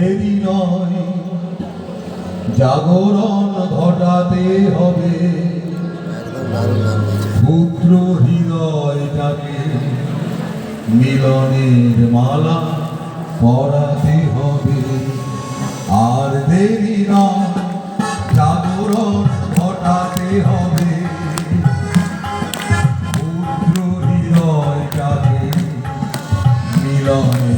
দেরি নয়। জাগরণ ঘটাতে হবে। ক্ষুদ্র হৃদয়টাকে মিলনের মালা পরাতে হবে। আর দেরি নয়, জাগরণ ঘটাতে হবে। ক্ষুদ্র হৃদয়টাকে মিলনের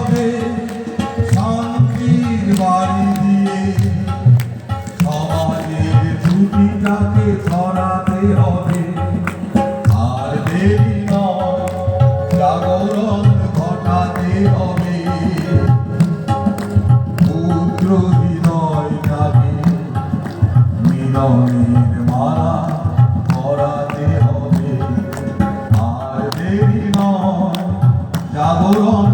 তাকে ধরাতে হবে। আর দেরি নয়, জাগরণ ঘটাতে হবে। পুত্র হৃদয় তাকে, মিলনের মালা করাতে হবে। আর দেরি নয়, জাগরণ